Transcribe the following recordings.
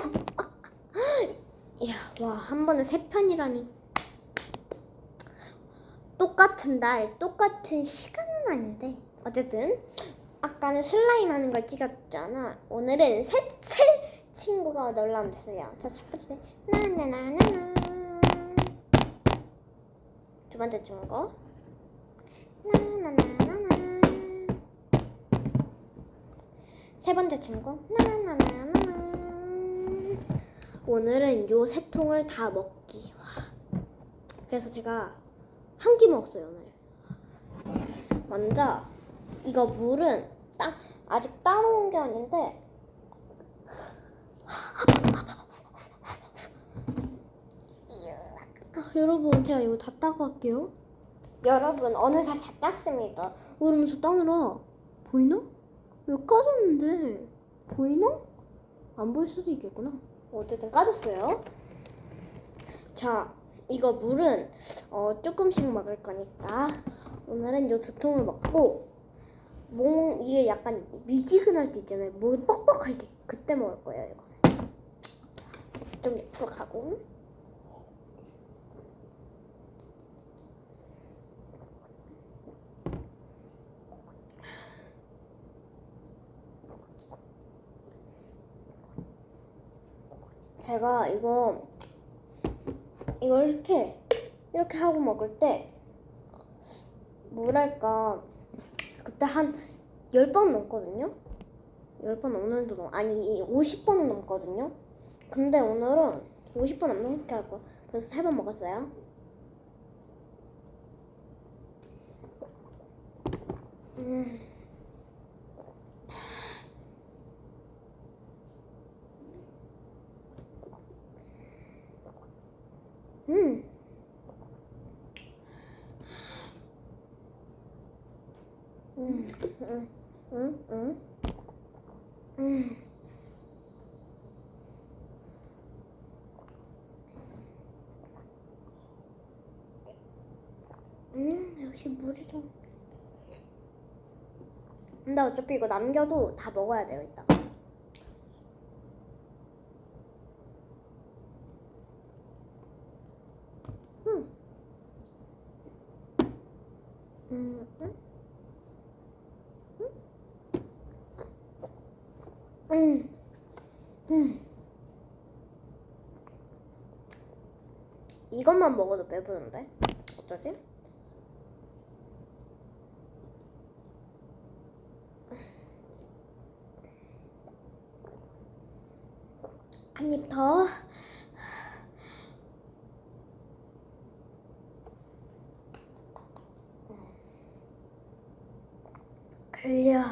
이야, 와, 한 번에 세 편이라니. 똑같은 날, 똑같은 시간은 아닌데. 어쨌든, 아까는 슬라임 하는 걸 찍었잖아. 오늘은 새, 새 친구가 놀라운데요. 자, 첫 번째, 나나나나나. 두 번째 친구. 나나나나나. 세 번째 친구. 나나나나나. 오늘은 요 세 통을 다 먹기. 와. 그래서 제가 한 끼 먹었어요 오늘. 먼저 이거 물은 딱 아직 따놓은 게 아닌데. 아, 여러분 제가 이거 다 따고 갈게요. 여러분 어느새 다 땄습니다. 저 따느라 보이나? 왜 까졌는데 보이나? 안 보일 수도 있겠구나. 어쨌든 까졌어요. 자, 이거 물은 어, 조금씩 먹을 거니까 오늘은 요 두 통을 먹고 몸 이게 약간 미지근할 때 있잖아요. 목이 뻑뻑할 때 그때 먹을 거예요. 이거는 좀 옆으로 가고 제가 이거 이걸 이렇게 이렇게 하고 먹을 때 뭐랄까 그때 한 10번 넘거든요 10번 오늘도 넘 아니 50번은 넘거든요 근데 오늘은 50번 안 넘게 할 거야 그래서 3번 먹었어요 음. 음. 음, 역시 물이 좀. 근데 어차피 이거 남겨도 다 먹어야 돼요, 이따. 음. 음, 음. 음. 음. 이것만 먹어도 배부른데? 어쩌지? 한 입 더. 걸려.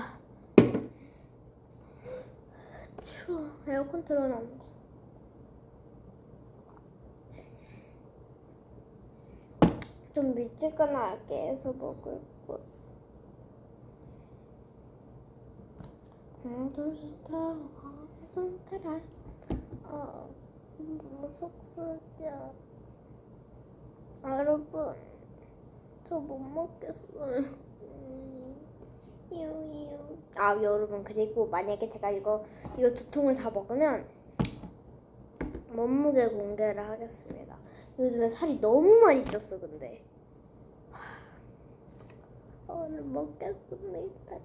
추워. 에어컨 틀어놨네. 좀 미지근하게 해서 먹을 거. 둘셋 하고 손가락. 어, 너무 속쓰려. 아, 여러분, 저 못 먹겠어요. 아, 여러분, 그리고 만약에 제가 이거, 이거 두 통을 다 먹으면 몸무게 공개를 하겠습니다. 요즘에 살이 너무 많이 쪘어, 근데. 하, 오늘 먹겠습니다.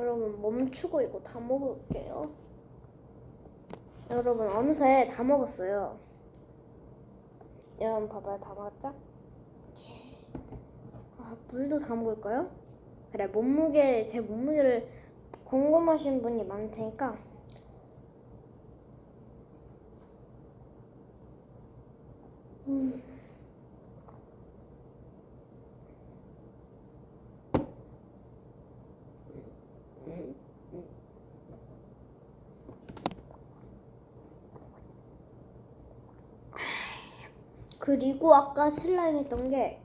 여러분 멈추고 이거 다 먹을게요. 여러분 어느새 다 먹었어요. 여러분 봐봐요 다 먹었죠? 아 물도 다 먹을까요? 그래 몸무게 제 몸무게를 궁금하신 분이 많을 테니까 음. 그리고 아까 슬라임 했던 게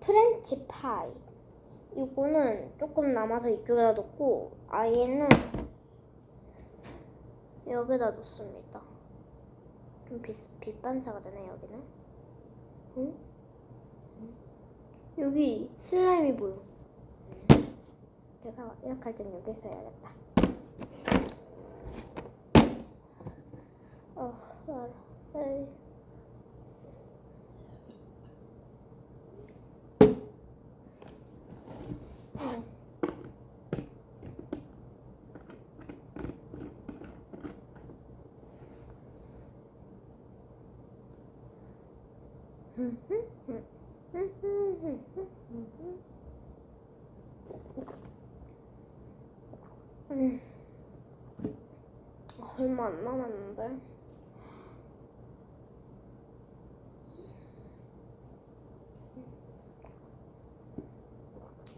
프렌치 파이. 이거는 조금 남아서 이쪽에다 놓고 아이는 여기다 놓습니다. 좀 빛, 빛 반사가 되네 여기는. 응? 여기 슬라임이 보여. 그래서 이렇게 할 땐 여기서 해야겠다. 어, 알아. 에이. 얼마 안 남았는데.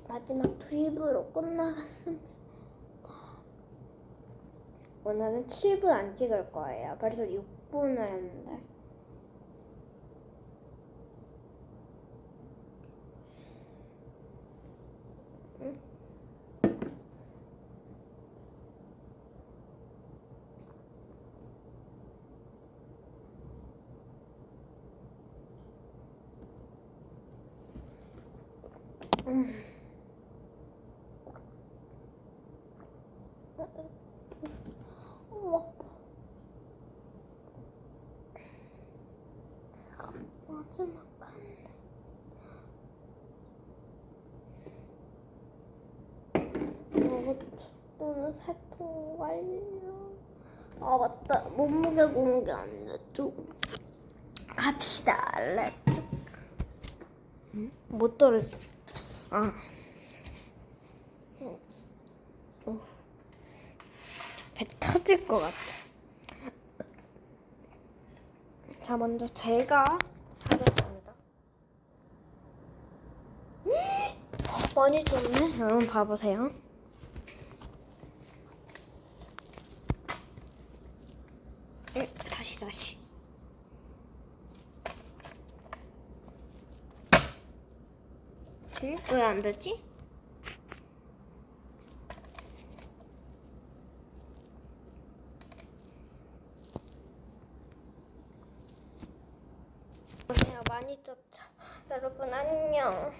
마지막 투입으로 끝나갔습니다. 오늘은 7분 안 찍을 거예요. 그래서 6분을 했는데. 어머. 마지막 한데. 오늘 세통 완료. 아 맞다 몸무게 공개 안 됐죠. 갑시다 렛츠. 못 떨어져. 아. 어. 어. 배 터질 것 같아. 자, 먼저 제가 하겠습니다. 많이 줬네. 여러분 봐보세요. 응, 다시 다시. 응? 왜안 되지? 제가 많이 쪘죠. 여러분 안녕.